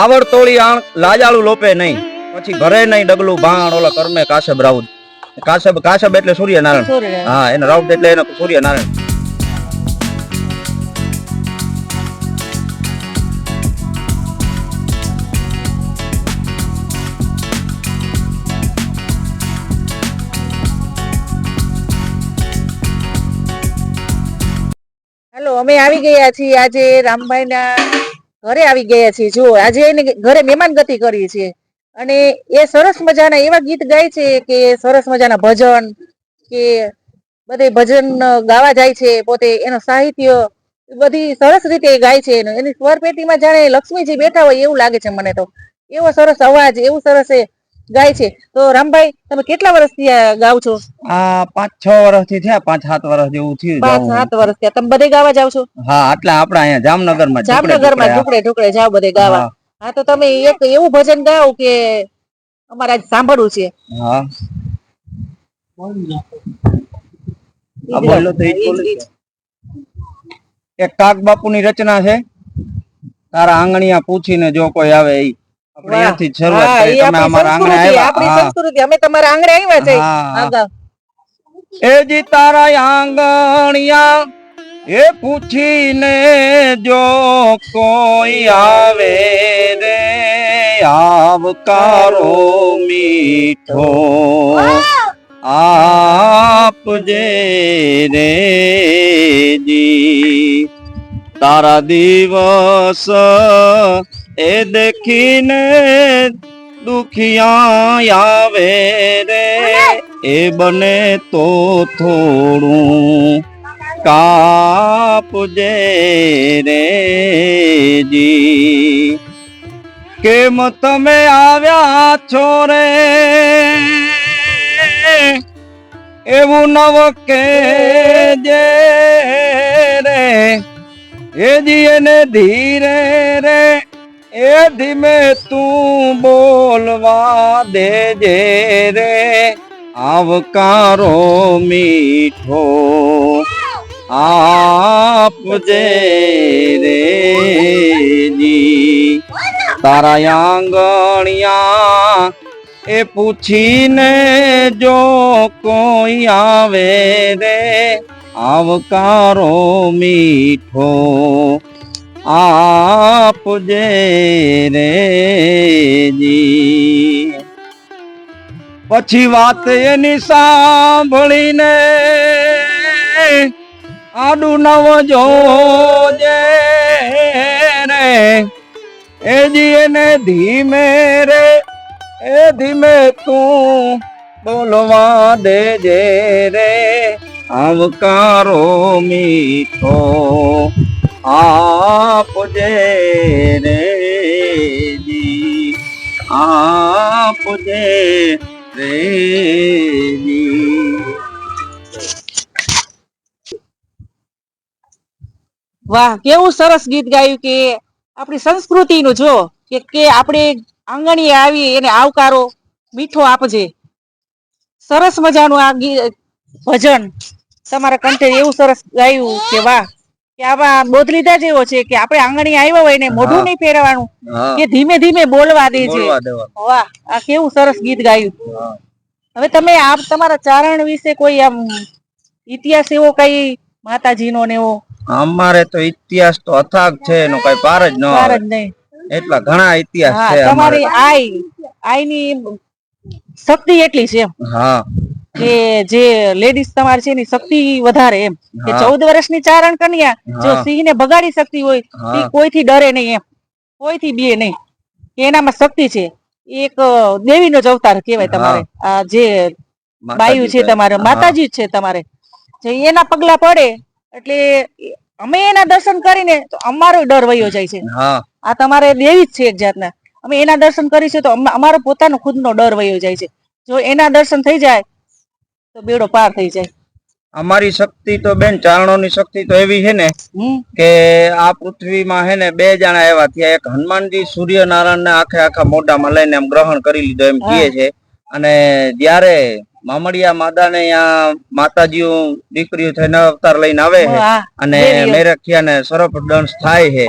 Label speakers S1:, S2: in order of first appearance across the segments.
S1: આવડતોળી આણ લાજાળું લોપે નહીં. પછી ઘરે નહીં ડગલું ભાણ ઓલા કર્મે કાશબ રાઉત. કાશબ કાશબ એટલે સૂર્યનારાયણ.
S2: સૂર્યનારાયણ.
S1: હા એને રાઉત એટલે એને સૂર્યનારાયણ.
S2: હેલો અમે આવી ગયા છીએ આજે રામભાઈના ઘરે આવી ગયા છીએ જો આજે એને ઘરે મહેમાન ગતિ કરી છે. અને એ સરસ મજાના એવા ગીત ગાય છે કે સરસ મજાના ભજન, કે બધે ભજન ગાવા જાય છે, પોતે એનો સાહિત્ય બધી સરસ રીતે ગાય છે એનું. સ્વરપેટીમાં જાણે લક્ષ્મીજી બેઠા હોય એવું લાગે છે મને તો. એવો સરસ અવાજ, એવું સરસ ગાય છે. તો રામભાઈ તમે કેટલા વર્ષથી ગાવ છો?
S1: આ પાંચ છ વર્ષથી થયા પાંચ સાત વર્ષ જેવું થયું
S2: પાંચ સાત વર્ષ થયા. તમે બધે ગાવા જાવ છો?
S1: હા એટલે આપડા અહીંયા જામનગરમાં
S2: જામનગરમાં
S1: ટુકડે
S2: ટુકડે જાવ બધે ગાવા.
S1: હા,
S2: તો તમે એક એવું ભજન ગાઓ કે અમારે આજ સાંભળવું છે.
S1: હા. બોલો તો. એક કાક બાપુની રચના છે. તારા આંગણિયા પૂછીને જો કોઈ આવે
S2: વાહ.
S1: અહીંયાથી શરૂઆત કરી. તમે અમારા આંગણે આવ્યા.
S2: આપણી સંસ્કૃતિ. અમે તમારા આંગણે આવ્યા છે.
S1: હા, હા.
S2: હા, ગાઓ.
S1: એ જી તારા આંગણિયા એ પૂછીને જો કોઈ આવે રે આવકારો મીઠો. આપજે રે જી તારા દિવસ એ દેખીને દુખિયા આવે રે. એ બને તો થોડું કાપજે રે જી. કેમ તમે આવ્યા છો રે? એવું નવ કે જે રે. એ જી ધીરે રે, એ ધીમે તું બોલવા દેજે રે. આવકારો મીઠો આપજે રે જી. તારા આંગણિયા એ પૂછીને જો કોઈ આવે રે આવકારો મીઠો આપજે રે જી. પછી વાત એની સાંભળીને આડું નવ જોજે રે, એ જી એને ધીમે રે, એ ધીમે તું બોલવા દેજે રે. આવકારો મીઠો આપજે રે જી, આપજે રે જી.
S2: વાહ, કેવું સરસ ગીત ગાયું કે આપણી સંસ્કૃતિનું જો, કે કે આપણે આંગણીએ આવી એને આવકારો મીઠો આપજે. સરસ મજાનું આ ગીત ભજન. તમારા કંઠે એવું સરસ ગાયું કે વાહ. કે આવા બોધ લીધા જેવો છે કે આપણે આંગણી આવ્યા હોય ને મોઢું. નહીં
S1: ફેરવાનું
S2: કે ધીમે ધીમે બોલવા દે છે. વાહ આ કેવું સરસ ગીત ગાયું. હવે તમે આપ તમારા ચારણ વિશે કોઈ આમ ઇતિહાસ એવો કઈ માતાજીનો ને એવો?
S1: અમારે તો ઇતિહાસ તો અથાગ છે એનો કઈ પાર જ ન પાર
S2: જ નહીં.
S1: એટલા ઘણા ઇતિહાસ છે
S2: તમારી આઈ આઈ ની શક્તિ એટલી છે
S1: હા.
S2: કે જે લેડીઝ તમારી છે એની શક્તિ વધારે એમ. કે. ચૌદ વર્ષની ચારણ કન્યા જો
S1: સિંહ
S2: ને બગાડી શકતી હોય એ કોઈથી ડરે નહીં એમ. કોઈથી બે નહીં. એનામાં શક્તિ છે. એક દેવીનો જ અવતાર કહેવાય તમારે. આ જે બાયુ છે તમારે માતાજી છે તમારે. જે એના પગલા પડે એટલે અમે એના દર્શન કરીને તો અમારો ડર વયો જાય છે. આ તમારે દેવી જ છે એક જાતના. અમે એના દર્શન કરીશું તો અમારો પોતાનો ખુદનો ડર વયો જાય છે. જો એના દર્શન થઈ જાય તો બેડો પાર થઈ જાય.
S1: અમારી શક્તિ તો બેન ચારણોની શક્તિ તો એવી છે ને કે આ પૃથ્વીમાં હે ને બે જણા એવા થયા. એક હનુમાનજી સૂર્યનારાયણ ને આખે આખા મોઢામાં લઈને એમ ગ્રહણ કરી લીધો એમ કહે. છે. અને જ્યારે મામડિયા માદાને અહીંયા માતાજીઓ દીકરીઓ થઈને અવતાર લઈને આવે છે અને મેરખિયા ને સરપ દંશ થાય છે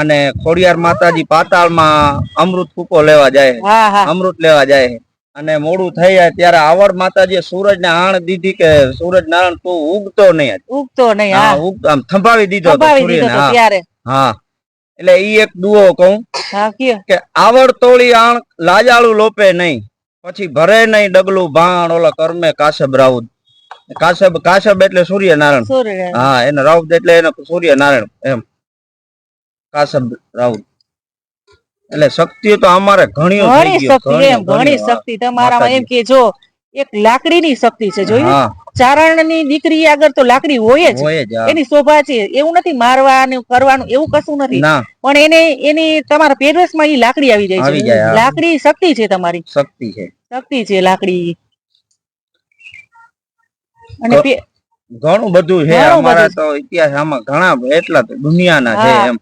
S1: અને ખોડિયાર માતાજી પાતાળમાં અમૃત કૂપો લેવા જાય અમૃત લેવા જાય છે. અને મોડું થઈ જાય ત્યારે આવડ માતાજી સૂરજ ને આણ દીધી કે સૂરજ નારાયણ તું ઉગતો નહીં.
S2: ઉગતો નહીં
S1: હા આમ થંભાવી દીધો
S2: ત્યારે.
S1: હા. એટલે ઈ એક દુઓ કહું કે આવડ તોળી આણ લાજાળું લોપે નહીં. પછી ભરે નહીં ડગલું ભાણ ઓલા કર્મે કાશબ રાઉત કાશબ કાશબ એટલે સૂર્યનારાયણ.
S2: સૂર્ય
S1: હા એને રાઉત એટલે એને સૂર્યનારાયણ એમ. કાશબ રાઉત એટલે શક્તિ તો અમારે ઘણી
S2: ઘણી શક્તિ એમ ઘણી શક્તિ. તમારામાં એમ કે જો એક લાકડીની શક્તિ છે જોયું?
S1: ચારણ
S2: ચારણની દીકરી આગળ તો લાકડી હોય જ. એની શોભા છે. એવું નથી મારવાનું કરવાનું એવું કશું નથી. પણ એને એની તમારા પહેરવેશમાં એ લાકડી આવી જાય છે. લાકડી શક્તિ છે તમારી.
S1: શક્તિ છે.
S2: શક્તિ છે લાકડી. અને
S1: ઘણું બધું છે. અમારા તો ઇતિહાસ આમાં ઘણા એટલા તો દુનિયાના છે એમ.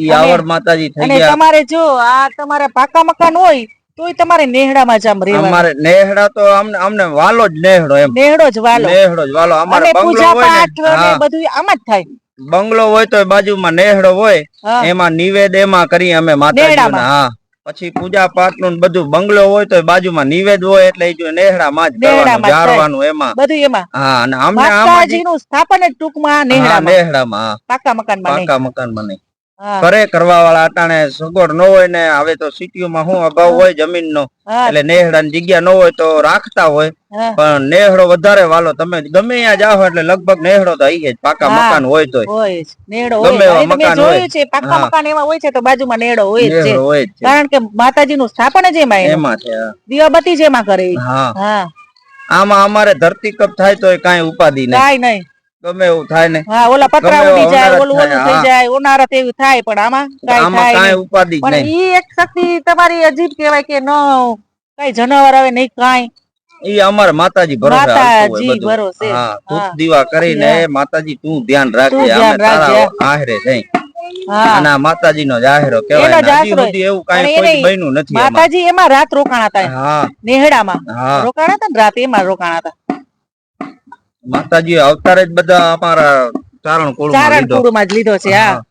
S1: ઈ આવડ માતાજી થઈ ગયા.
S2: તમારે જો આ તમારે પાકા મકાન હોય તોય તમારે નેહડામાં જ આમ રહેવાનું.
S1: અમારે નેહડા તો અમને અમને વાલો જ નેહડો એમ.
S2: નેહડો જ વાલો.
S1: નેહડો જ વાલો. અમારે બંગલો
S2: પૂજા
S1: હોય
S2: પાઠ
S1: ને
S2: બધું આમ જ થાય.
S1: બંગલો હોય તો બાજુમાં નેહડો હોય એમાં નિવેદ એમાં કરી અમે માતાજીને હા. પછી પૂજા પાઠનું બધું બંગલો હોય તો બાજુમાં નિવેદ હોય એટલે જો કરવાનું
S2: નેહડામાં જ થાય.
S1: જાળવાનું એમાં.
S2: બધું એમાં.
S1: હા અને અમને આમાં
S2: સ્થાપન જ ટૂંકમાં
S1: નેહડા
S2: નેહડામાં.
S1: નેહડામાં
S2: પાકા મકાનમાં નહીં.
S1: પાકા મકાન નહીં. કરે કરવા વાળા અટાણે સગવડ ન હોય ને હવે તો સિટીઓમાં શું અભાવ હોય જમીન નો એટલે નેહડાની જગ્યા ન હોય તો રાખતા હોય. પણ નેહડો વધારે વાલો તમે ગમે ત્યાં જાઓ એટલે લગભગ નેહડો તો આઈ જ પાકા મકાન હોય તો
S2: હોય
S1: ગમે
S2: હોય
S1: એવા મકાન
S2: જોયું છે પાકા મકાન એવા હોય છે તો બાજુમાં નેહડો હોય છે.
S1: નેહડો હોય
S2: કારણ કે માતાજી નું સ્થાપન જ એમાં.
S1: એમાં છે.
S2: દીવાબત્તી જ એમાં કરે
S1: હા. આમાં અમારે ધરતીકપ થાય તો કઈ ઉપાધિ નહીં.
S2: કઈ નહીં.
S1: ગમે એવું થાય ને.
S2: હા ઓલા પતરા ઉડી જાય ઓલું ઓલું થઈ જાય ઉનાળત એવું થાય પણ આમાં કાંઈ થાય.
S1: ઉપાધિ
S2: પણ ઈ એક શક્તિ તમારી અજીબ કહેવાય કે ન કઈ જનાવર આવે નહીં કાંઈ.
S1: ઈ અમાર માતાજી ભરોસે
S2: માતાજી ભરોસે.
S1: હા
S2: તું
S1: દીવા કરીને માતાજી તું ધ્યાન રાખજે અમે તારા. આહરે જઈ.
S2: હા.
S1: અને આ માતાજીનો જ આહેરો કહેવાય
S2: એનો જ
S1: ને. હજી સુધી એવું કાંઈ કોઈ બન્યું નથી
S2: માતાજી એમાં રાત રોકાણા હતા નેહડામાં. રોકાણા હતા ને રાત એમાં રોકાણા હતા.
S1: માતાજી અવતાર જ બધા અમારા ચારણ લીધો.
S2: કુળમાં જ લીધો છે હા.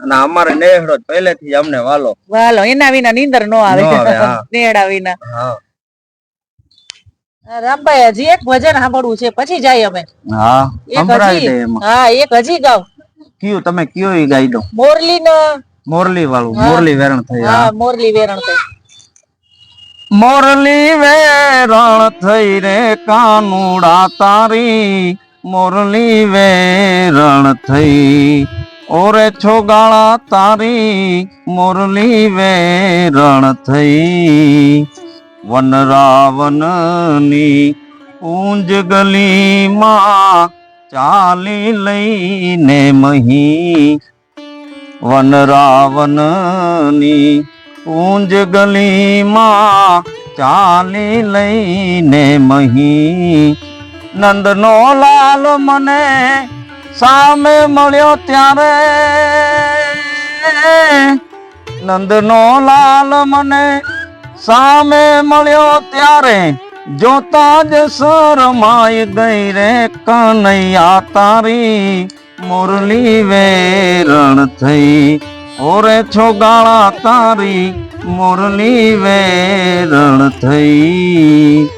S1: અને અમારે નેહડો પહેલેથી અમને વાલો.
S2: વાલો એના વિના નીંદર નો આવે. નેહડા વિના. રામભાઈ હજી એક ભજન સાંભળવું છે પછી જાય અમે.
S1: હા
S2: એક
S1: સંભળાવી
S2: હજી
S1: દે એમાં.
S2: હા એક હજી ગાવ.
S1: કયું તમે કયો ગાઈ દો?
S2: મોરલી નો
S1: મોરલી વાળું મોરલી વેરણ થઈ હા.
S2: હા મોરલી વેરણ થઈ.
S1: મોરલી વેરણ થઈ રે કાનુડા તારી. મોરલી વેરણ થઈ. ઓરે છોગાળા તારી, મોરલી વેરણ થઈ. વન રાવણની પૂંજ ગલીમાં ચાલી લઈને મહી. વન રાવણની પૂંજ ગલીમાં ચાલી લઈને મહી. નંદનો લાલ મને સામે મળ્યો ત્યારે. નંદનો લાલ મને સામે મળ્યો ત્યારે. જોતા જ શરમાઈ ગઈ રે કનૈયા તારી. મુરલી વેરણ થઈ. ઓરે છોગાળા તારી મુરલી વેરણ થઈ.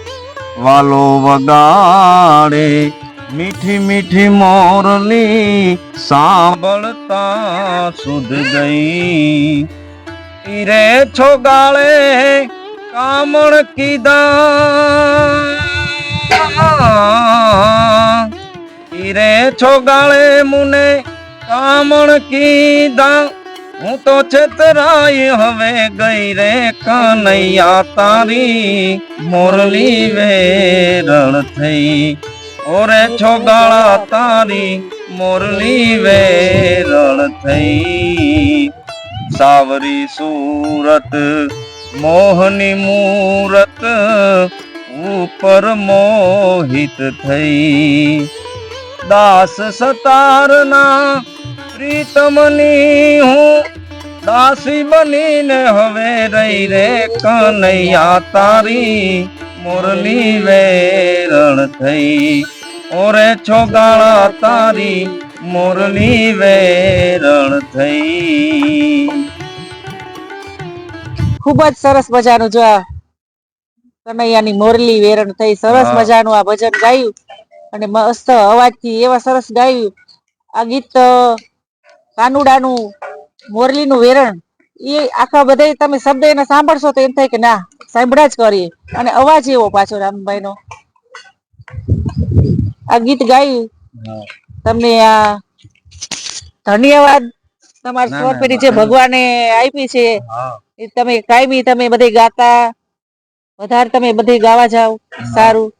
S1: વાલો વગાડે મીઠી મીઠી મોરલી સાંભળતા સુધ ગઈ. ઈરે છોગાળે કામણ કીધા. ઈરે છોગાળે મુને કામણ કીધા. હું તો છેતરાય હવે ગઈ રે કનૈયા તારી. મોરલી વેરણ થઈ. ઓરે છોગાળા તારી, મોરલી વેરણ થઈ. સાવરી સુરત, મોહની મૂરત ઉપર મોહિત થઈ. દાસ સતારના પ્રીતમની હું દાસી બનીને હવે રહી રે કનૈયા તારી મોરલી વેરણ થઈ. ઓરે છોગાળા તારી મોરલી વેરણ થઈ.
S2: ખૂબ જ સરસ મજાનું જો આ કનૈયાની મોરલી વેરણ થઈ. સરસ મજાનું આ ભજન ગાયું અને મસ્ત અવાજથી એવા સરસ ગાયું. આ ગીત કાનુડાનું મોરલીનું વેરણ એ આખા બધા તમે શબ્દ એને સાંભળશો તો એમ થાય કે ના સાંભળ્યા જ કરીએ. અને અવાજ એવો પાછો રામભાઈનો. આ ગીત ગાયું? તમને આ ધન્યવાદ તમારી સ્વર પેઢી જે ભગવાને આપી છે એ તમે કાયમી તમે બધે ગાતા વધારે તમે બધે ગાવા જાવ સારું.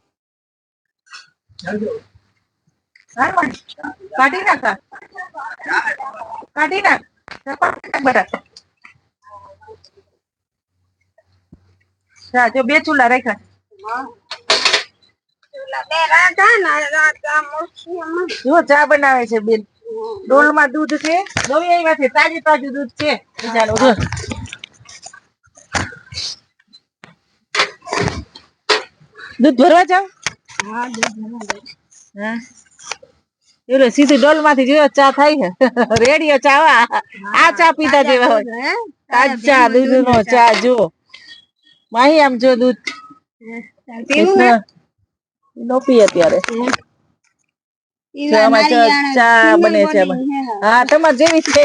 S2: કાઢી નાખ કાઢી નાખ બરાબર જો બે ચૂલા રાખ્યા જો ચા બનાવે છે બેન ડોલમાં દૂધ છે દોઈ આવ્યા છે તાજે તાજું દૂધ છે બીજાનું જો દૂધ ભરવા જાવ હા. એલો સીધી ડોલમાંથી જોયો ચા થાય છે રેડિયો ચા આ ચા પીતા જેવા હોય. તાજા દૂધ નો ચા. જો માહી આમ જો દૂધ. નો પી અત્યારે. ચા ચા બને છે હા. તમારે જેવી છે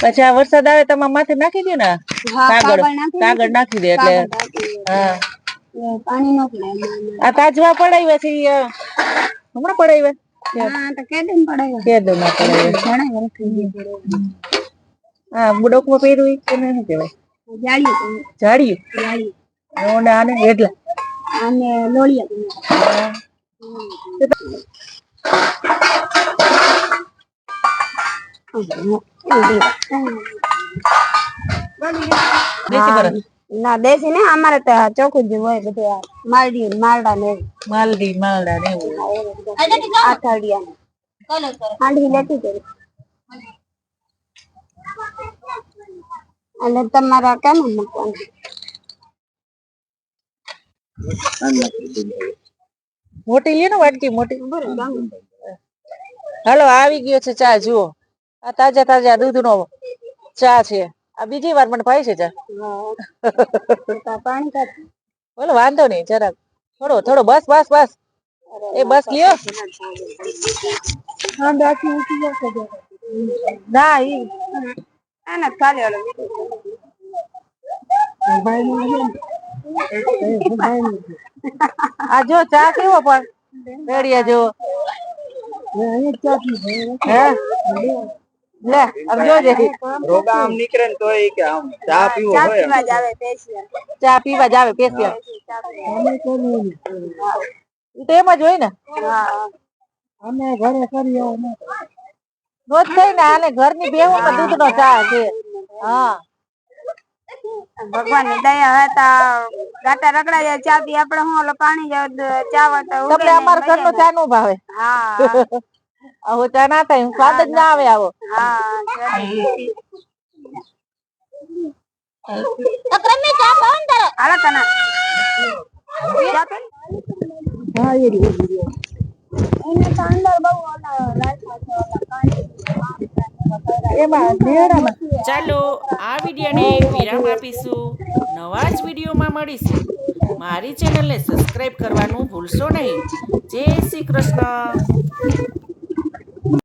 S2: પછી આ વરસાદ આવે તમારા માથે નાખી દે ને? કાગળ. કાગળ નાખી દે એટલે. હા.
S3: પાણી નો
S2: આ તાજવા પડાવ્યા છે હમણાં પડાવ્યા? જાડિયું
S3: ના દેશી ને અમારે તો ચોખ્ખું જ હોય બધું આ માલડી માલડા ને
S2: માલદી માલડા ને એવું.
S3: આથડિયા લેતી હતી અને તમારા કેમ મૂકવાનું?
S2: મોટી લે ને વાટકી મોટી. હાલો આવી ગયો છે ચા જુઓ. આ તાજા તાજા દૂધ નો ચા છે. આ બીજી વાર મને ભાઈ છે ચા
S3: પાણી
S2: બોલો વાંધો નહીં જરાક. થોડો થોડો બસ બસ બસ. એ બસ લ્યો. ના ઈ
S3: આને ખાલી ઓલો
S2: આ જો ચા કેવો પણ? રેડિયા જો હે? લે અરજો જોજે
S1: રોગા આમ નીકળે ને તો એ કે આમ ચા પીવો
S3: ચા પીવા જાવે આવે પેશિયલ
S2: ચા પીવા જાવે આવે પેશિયલ તો એમ જ હોય ને.
S3: હા.
S2: અમે ઘરે કરીએ રોજ થઈ ને આને ઘરની બેહો માં દૂધ નો ચા છે. હા.
S3: ભગવાનની દયા હતા તો ગાટા રગડા જાય ચા પી આપડે હું ઓલો પાણી જાવ ચા વાટે ઉગે
S2: તમને અમાર
S3: ઘર
S2: નો ચા નો ભાવે.
S3: હા.
S2: આવો ચા ના થાય સ્વાદ જ ના આવે આવો.
S3: તને
S2: હા એ.
S3: એને અંદર બહુ ઓલા
S4: ચાલો આ વિડીયોને વિરામ આપીશું. નવા જ વિડીયોમાં મળીશું. મારી ચેનલને સબસ્ક્રાઈબ કરવાનું ભૂલશો નહીં. જય શ્રી કૃષ્ણ.